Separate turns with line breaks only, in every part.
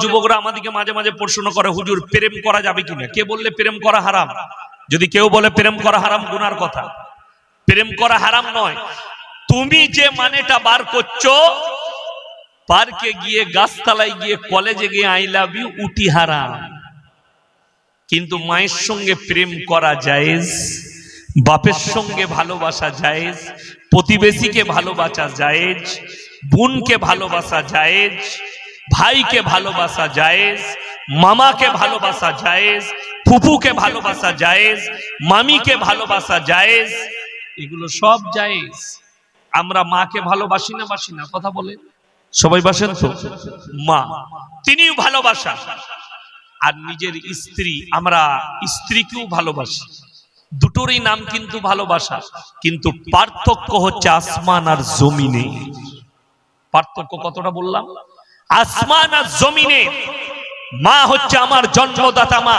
যুবকরা আমাদেরকে মাঝে মাঝে প্রশ্ন করে, হুজুর, প্রেম করা যাবে কিনা? কে বললে, প্রেম করা হারাম যদি কেউ বলে, প্রেম করা হারাম গুনার কথা। প্রেম করা হারাম নয়। তুমি যে মানেটা বার করছ, পার্কে গিয়ে, গাছতলায় গিয়ে, কলেজে গিয়ে, আই লাভ ইউ উটি হারাম। কিন্তু মায়ের সঙ্গে প্রেম করা জায়েজ, বাপের সঙ্গে ভালোবাসা জায়েজ, প্রতিবেশীকে ভালোবাসা জায়েজ, বোনকে ভালোবাসা জায়েজ ভাইকে ভালোবাসা জায়েজ, মামাকে ভালোবাসা জায়েজ, ফুফুকে ভালোবাসা জায়েজ, মামিকে ভালোবাসা জায়েজ, এগুলো সব জায়েজ। আমরা মাকে ভালোবাসি না, বাসি না, কথা বলে। সবাই বাসেন তো? মা। তিনিও ভালোবাসা। আর নিজের স্ত্রী, আমরা স্ত্রীকেও ভালোবাসি। দুটোরই নাম কিন্তু ভালোবাসা, কিন্তু পার্থক্য হচ্ছে আসমান আর জমিনে। পার্থক্য কতটা বললাম? আসমান আর জমিনে মা হচ্ছে আমার জন্মদাতা মা।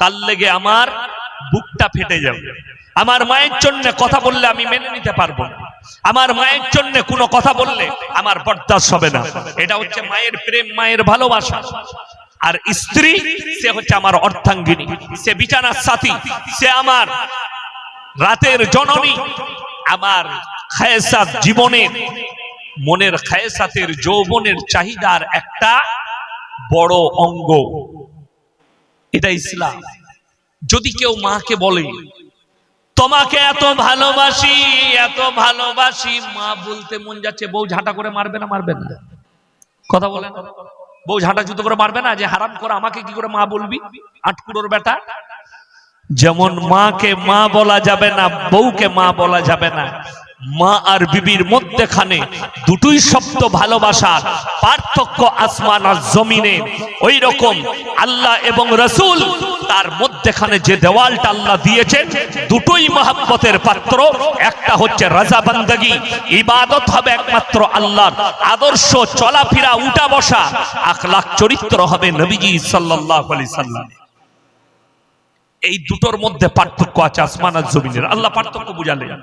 তার লেগে আমার বুকটা ফেটে যাবে। আমার মায়ের জন্য কথা বললে আমি মেনে নিতে পারব না। আমার মায়ের জন্য কোনো কথা বললে আমার বরদাস্ত হবে না। এটা হচ্ছে মায়ের প্রেম, মায়ের ভালোবাসা। আর স্ত্রী, সে হচ্ছে আমার অর্থাঙ্গিনী সে বিছানার সাথী, সে আমার রাতের জননী, আমার খায়সাত জীবনের মনের খায়সাতের যৌবনের চাহিদার একটা বড় অঙ্গ। এটা ইসলাম। যদি কেউ মাকে বলে, তোমাকে এত ভালোবাসি এত ভালোবাসি। মা বলতে মন যাচ্ছে, বউ ঝাঁটা করে মারবে না মারবে না? কথা বলে না। বউ ঝাঁটা জুতো করে মারবে না, যে হারাম করে আমাকে কি করে মা বলবি? আটকুড়োর বেটা যেমন মাকে মা বলা যাবে না, বউকে মা বলা যাবে না। মা আর বিবির মধ্যেখানে দুটোই শব্দ ভালোবাসার পার্থক্য আসমান আর জমিনে। ওই রকম আল্লাহ এবং রসুল তার মধ্যেখানে যে দেওয়ালটা আল্লাহ দিয়েছেন, দুটোই মহাব্বতের পাত্র। একটা হচ্ছে রাজা বান্দাগি, ইবাদত হবে একমাত্র আল্লাহর। আদর্শ চলাফেরা, উঠা বসা, আখলাখ চরিত্র হবে নবীজি সাল্লাল্লাহু আলাইহি সাল্লাম। এই দুটোর মধ্যে পার্থক্য আছে আসমান আর জমিনের। আল্লাহ পার্থক্য বুঝালেন।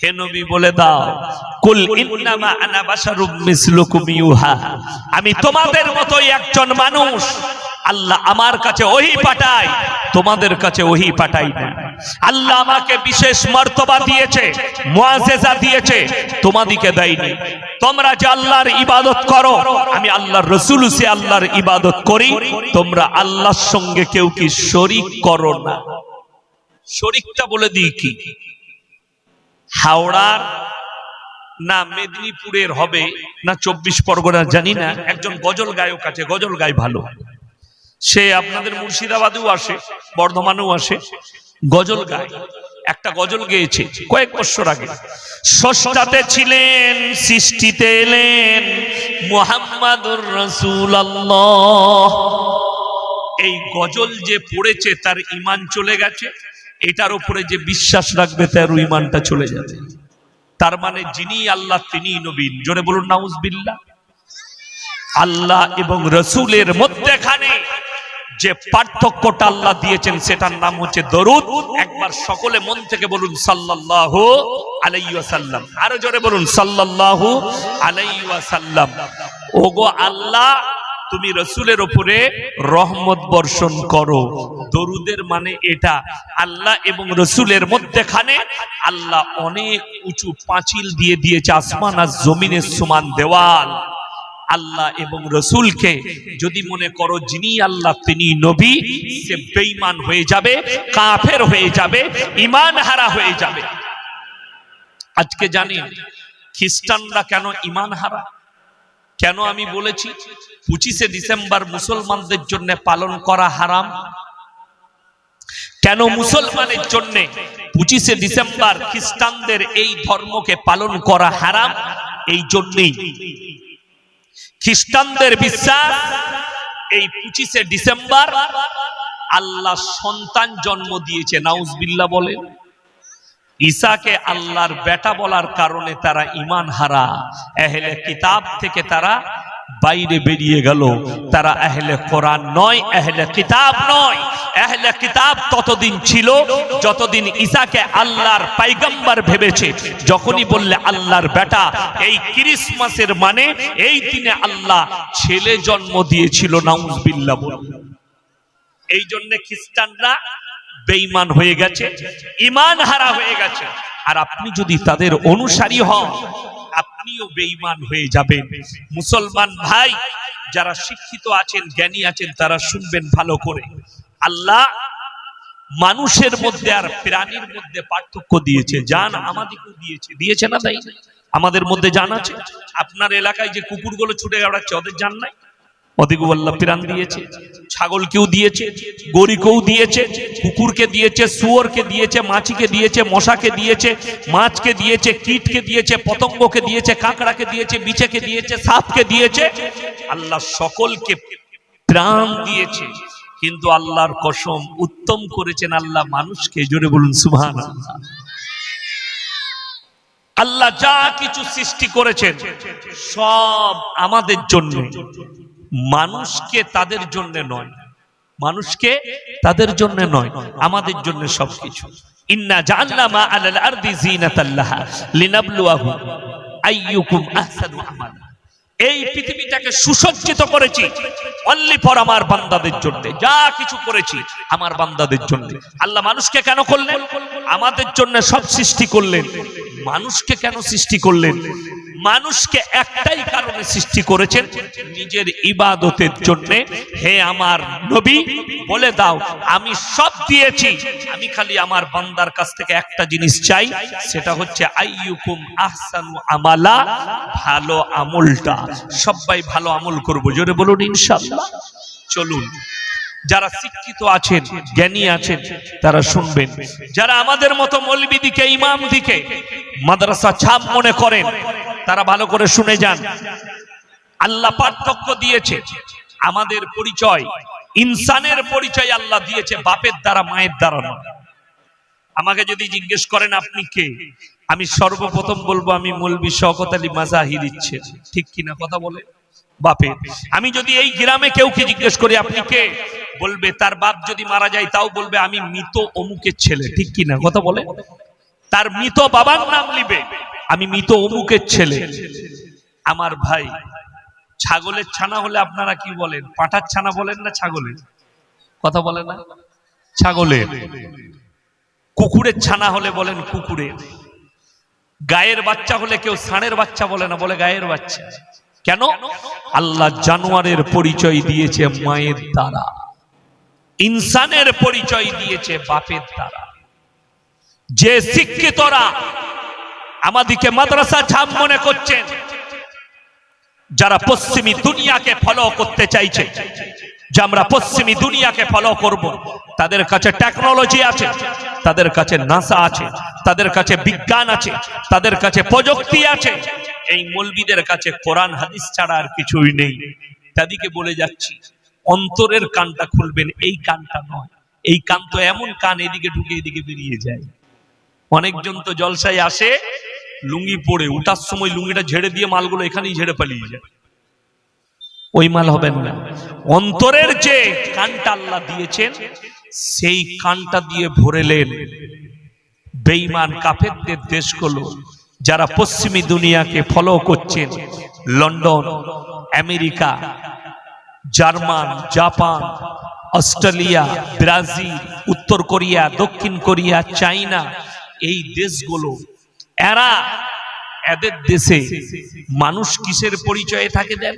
হে নবী বলে দাও, কুল ইন্নামা আনা বাশারুম মিসলুকুম ইউহা। আমি তোমাদের মতোই একজন মানুষ। আল্লাহ আমার কাছে ওহি পাঠায়, তোমাদের কাছে ওহি পাঠাই না। আল্লাহ আমাকে বিশেষ মর্তবা দিয়েছে মুআজিজা দিয়েছে, তোমাদিকে দেয়নি। তোমরা যে আল্লাহর ইবাদত করো, আমি আল্লাহর রসুল সে আল্লাহর ইবাদত করি, তোমরা আল্লাহর সঙ্গে কেউ কি শরিক করো না। শরিকটা বলে দিই কি? হাওড়ার, না মেদিনীপুরের হবে, না চব্বিশ পরগনা, জানি না। একজন গজল গায়ক আছে, গজল গায় ভালো। সে আপনাদের মুর্শিদাবাদেও আসে, বর্ধমানেও আসে, গজল গায়। একটা গজল গেয়েছে কয়েক বছর আগে। ষষ্ঠাতে ছিলেন, সৃষ্টিতে এলেন মোহাম্মদুর রসুল এই গজল যে পড়েছে, তার ইমান চলে গেছে। এটার উপরে যে বিশ্বাস রাখবে তার ইমানটা চলে যাবে। তার মানে যিনি আল্লাহ, তিনি নবীন জোরে বলুন নাউজ বিল্লাহ আল্লাহ এবং রসুলের মধ্যেখানে যে পার্থক্যটা আল্লাহ দিয়েছেন, সেটার নাম হচ্ছে দরুদ। একবার সকলে মন থেকে বলুন, সাল্লাল্লাহু আলাইহি ওয়াসাল্লাম। আরও জোরে বলুন, সাল্লাল্লাহু আলাইহি ওয়াসাল্লাম। ওগো আল্লাহ তুমি রসুলের ওপরে রহমত বর্ষণ করো। দরুদের মানে এটা, আল্লাহ এবং রসুলের মধ্যেখানে আল্লাহ অনেক উঁচু পাঁচিল দিয়ে দিয়েছে, আসমান আর জমিনের সমান দেওয়াল। আল্লাহ এবং রসুলকে যদি মনে করো যিনি আল্লাহ, তিনি নবী, সে বেঈমান হয়ে যাবে, কাফের হয়ে যাবে ইমান হারা হয়ে যাবে। আজকে জানি খ্রিস্টানরা কেন ইমান হারা কেন আমি বলেছি? পঁচিশে ডিসেম্বর মুসলমানদের জন্য পালন করা হারাম। কেন মুসলমানের জন্য পঁচিশে ডিসেম্বর খ্রিস্টানদের এই ধর্মকে পালন করা হারাম? এই জন্যেই। খ্রিস্টানদের বিশ্বাস, এই পঁচিশে ডিসেম্বর আল্লাহ সন্তান জন্ম দিয়েছে নাউজবিল্লা বলে ঈসাকে আল্লাহর বেটা বলার কারণে তারা ইমান হারা। এহেলে কিতাব থেকে তারা বাইরে বেরিয়ে গেল। তারা আহলে কোরআন নয়, আহলে কিতাব নয়। আহলে কিতাব ততদিন ছিল যতদিন ঈসাকে আল্লাহর পাইগাম্বার ভেবেছে। যখনই বললে আল্লাহর বেটা, এই ক্রিসমাসের মানে এই দিনে আল্লাহ ছেলে জন্ম দিয়েছিল, নাউজবিল্লাহ বলে এই জন্য খ্রিস্টানরা বেঈমান হয়ে গেছে ইমান হারা হয়ে গেছে। আর আপনি যদি তাদের অনুসারী হন, আপনিও বেঈমান হয়ে যাবেন। মুসলমান ভাই, যারা শিক্ষিত আছেন, জ্ঞানী আছেন, তারা শুনবেন ভালো করে। আল্লাহ মানুষের মধ্যে আর প্রাণীর মধ্যে পার্থক্য দিয়েছে। জান আমাদেরকেও দিয়েছে। দিয়েছে না তাই? আমাদের মধ্যে জান আছে? আপনার এলাকায় যে কুকুরগুলো ছুটে বেড়াচ্ছে, ওদের জান নাই? আল্লাহ প্রাণ দিয়েছে, ছাগলকেও দিয়েছে, গরিকেও দিয়েছে, কুকুরকে দিয়েছে, শুয়োরকে দিয়েছে, মাছিকে দিয়েছে, মশাকে দিয়েছে, মাছকে দিয়েছে, কীটকে দিয়েছে, পতঙ্গকে দিয়েছে, কাঁকড়াকে দিয়েছে, বিছেকে দিয়েছে, সাপকে দিয়েছে, আল্লাহ সকলকে প্রাণ দিয়েছে। কিন্তু আল্লাহর কসম উত্তম করেছেন আল্লাহ মানুষকে, জোরে বলুন সুবহান আল্লাহ যা কিছু সৃষ্টি করেছেন, সব আমাদের জন্য। মানুষকে তাদের জন্য নয়। মানুষকে তাদের জন্য নয়, আমাদের জন্য সবকিছু। ইন্না জাআলনা মা আলাল আরদি জিনাতাল্লাহা লিনাবলুয়াহুম আইয়ুকুম আহসানু আমালা। এই পৃথিবীটাকে সুসজ্জিত করেছি অনলি ফর আমার বান্দাদের জন্য। যা কিছু করেছি, আমার বান্দাদের জন্য। আল্লাহ মানুষকে কেন করলেন? আমাদের জন্য সব সৃষ্টি করলেন। মানুষকে কেন সৃষ্টি করলেন? মানুষকে একটাই কারণে সৃষ্টি করেছেন নিজের ইবাদতের জন্য। হে আমার নবী, বলে দাও, আমি সব দিয়েছি। আমি খালি আমার বান্দার কাছ থেকে একটা জিনিস চাই, সেটা হচ্ছে আইয়ুকুম আহসানু আমালা, ভালো আমলটা। সবাই ভালো আমল করব, জোরে বলুন ইনশাআল্লাহ। চলুন, যারা শিক্ষিত আছেন, জ্ঞানী আছেন, তারা শুনবেন। যারা আমাদের মতো মৌলবী দিকে, ইমাম দিকে, মাদ্রাসা ছাপ মনে করেন তারা ভালো করে শুনে যান। আল্লাহ পার্থক্য দিয়েছে। আমাদের পরিচয়, ইনসানের পরিচয় আল্লাহ দিয়েছে, বাপের দ্বারা, মায়ের দ্বারা নয়। আমাকে যদি জিজ্ঞেস করেন, আপনি কে? আমি সর্বপ্রথম বলব, আমি মৌলবী শওকত আলী মাজাহির ইচ্ছে। ঠিক কিনা কথা বলে? বাপে। আমি যদি এই গ্রামে কেউ কে জিজ্ঞেস করি, আপনি কে? বলবে, তার বাপ যদি মারা যায়, তাও বলবে, আমি মৃত অমুকের ছেলে। ঠিক কিনা কথা বলে? তার মৃত বাবার নাম নিবে আমি মৃত অমুকের ছেলে। আমার ভাই। ছাগলের ছানা হলে আপনারা কি বলেন? পাঁঠার ছানা বলেন না ছাগলের? কথা বলে না? ছাগলের। কুকুরের ছানা হলে বলেন কুকুরের। গায়ের বাচ্চা হলে কেউ ষাঁড়ের বাচ্চা বলে না, বলে গায়ের বাচ্চা। কেন? আল্লাহ জানোয়ারের পরিচয় দিয়েছে মায়ের দ্বারা। ইনসানের পরিচয় দিয়েছে বাপের দ্বারা। যে শিক্ষিতরা আমাদিকে মাদ্রাসা ছাপ মনে করছেন। যারা পশ্চিমী দুনিয়াকে ফলো করতে চাইছে, যে আমরা পশ্চিমী দুনিয়াকে ফলো করব, তাদের কাছে টেকনোলজি আছে, তাদের কাছে নাসা আছে, তাদের কাছে বিজ্ঞান আছে, তাদের কাছে প্রযুক্তি আছে। এই মলবিদের কাছে কোরআন, হাদিস ছাড়া আর কিছুই নেই। তাদেরকে বলে যাচ্ছি, অন্তরের কানটা খুলবেন, এই কানটা নয়। এই কান তো এমন কান, এদিকে ঢুকে এদিকে বেরিয়ে যায়। অনেকজন তো জলসায় আসে, লুঙ্গি পরে, উঠার সময় লুঙ্গিটা ঝেড়ে দিয়ে মালগুলো এখানেই ঝেড়ে পালিয়ে যায়। ওই মাল হবেন না। অন্তরের যে কানটা আল্লাহ দিয়েছেন, সেই কানটা দিয়ে ভরেলেন বেঈমান কাফেরদের দেশগুলো, যারা পশ্চিমী দুনিয়াকে ফলো করছেন, London, America, German, Japan, Australia, Brazil, উত্তর কোরিয়া, দক্ষিণ কোরিয়া, চাইনা এই দেশগুলো, এরা এদের দেশে মানুষ কিসের পরিচয়ে থাকে দেন?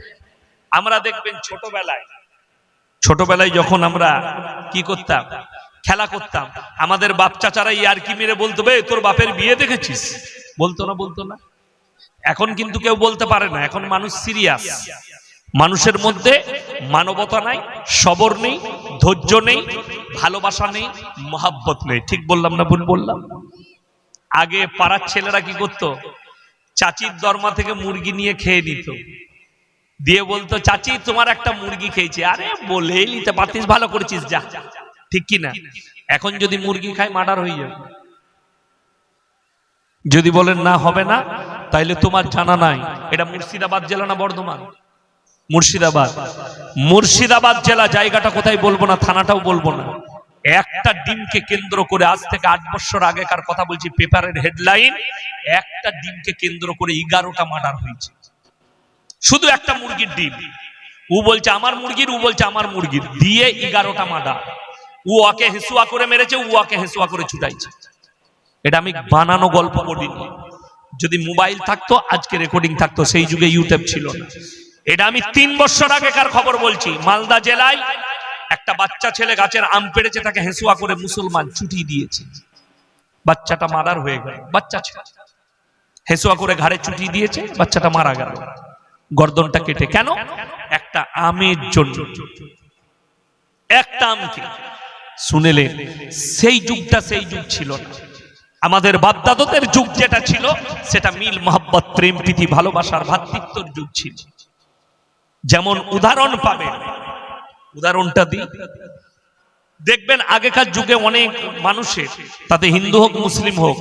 আমরা দেখবেন ছোটবেলায় ছোটবেলায় যখন আমরা কি করতাম? খেলা করতাম। আমাদের বাপ চাচারা ইয়ার কি মেরে বলতো, বে, তোর বাপের বিয়ে দেখেছিস? বলতো না বলতো না। এখন কিন্তু কেউ বলতে পারে না, এখন মানুষ সিরিয়াস। মানুষের মধ্যে মানবতা নাই, সবর নেই, ধৈর্য নেই, ভালোবাসা নেই, মহাব্বত নেই। ঠিক বললাম না ভুল বললাম? আগে পাড়ার ছেলেরা কি করত? চাচির দরমা থেকে মুরগি নিয়ে খেয়ে নিত। দিয়ে বলতো, চাচি, তোমার একটা মুরগি খেয়েছে। আরে বলেই নিতে পারতিস, ভালো করেছিস, যা। ঠিক কি না? এখন যদি মুরগি খাই মার্ডার হয়ে যাবে। যদি বলেন, না, হবে না, তাইলে তোমার জানা নাই। এটা মুর্শিদাবাদ জেলা না বর্ধমান? মুর্শিদাবাদ। মুর্শিদাবাদ জেলা, জায়গাটা কোথায় বলব না, থানাটাও বলব না। একটা ডিমকে কেন্দ্র করে আজ থেকে আট বছর আগেকার কথা বলছি, পেপারের হেডলাইন, একটা ডিমকে কেন্দ্র করে এগারোটা মার্ডার হয়েছে। শুধু একটা মুরগির ডিম। ও বলছে, আমার মুরগির? ও বলছে, আমার মুরগির। দিয়ে এগারোটা মার্ডার। ও ওকে হেসুয়া করে মেরেছে, ও ওকে হেসুয়া করে ছুটাইছে। এটা আমি বানানো গল্প পড়িনি যদি মোবাইল থাকতো, আজকে রেকর্ডিং থাকতো, সেই যুগে ইউটিউব ছিল না। এটা আমি তিন বছর আগেকার খবর বলছি, মালদা জেলায় একটা বাচ্চা ছেলে গাছের আম পেড়েছে, তাকে হেসুয়া করে মুসলমান ছুটি দিয়েছে। বাচ্চাটা মারার হয়ে গেল। বাচ্চা ছেলে। হেসুয়া করে ঘাড়ে ছুটি দিয়েছে, বাচ্চাটা মারা গেল। গর্দনটা কেটে কেন? একটা আমের জন্য। একটা আমকে। শুনেলেন সেই যুগটা সেই যুগ ছিল না। আমাদের বাপদাদদের যুগ যেটা ছিল, সেটা মিল, মোহাব্বত, প্রেম, প্রীতি, ভালোবাসার ভাতৃত্বর যুগ ছিল। যেমন উদাহরণ পাবেন উদাহরণটা দিই। দেখবেন আগেকার যুগে অনেক মানুষের, তাতে হিন্দু হোক, মুসলিম হোক,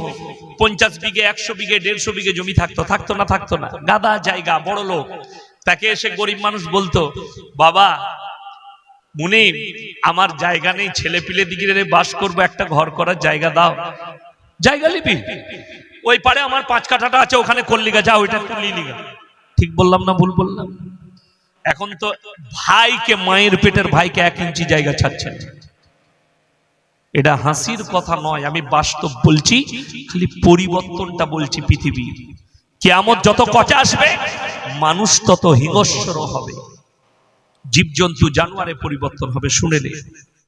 পঞ্চাশ বিঘে, একশো বিঘে, দেড়শো বিঘে জমি থাকতো থাকতো না থাকতো না। গাদা জায়গা, বড় লোক। তাকে এসে গরিব মানুষ বলতো, বাবা মুনি আমার জায়গা নেই ছেলে পিলে দিকে বাস করব, একটা ঘর করার জায়গা দাও। জায়গা লিপি। ওই পারে আমার পাঁচ কাঠাটা আছে, ওখানে করলিগা যা ওইটা ঠিক বললাম না ভুল বললাম? এখন তো ভাইকে, মায়ের পেটের ভাইকে এক ইঞ্চি জায়গা ছাড়ছেন। এটা হাসির কথা নয়, আমি বাস্তব বলছি, খালি পরিবর্তনটা বলছি পৃথিবীর কেয়ামত যত কচা আসবে, মানুষ তত হিংস্র হবে। জীবজন্তু, জানোয়ারে পরিবর্তন হবে, শুনে নে।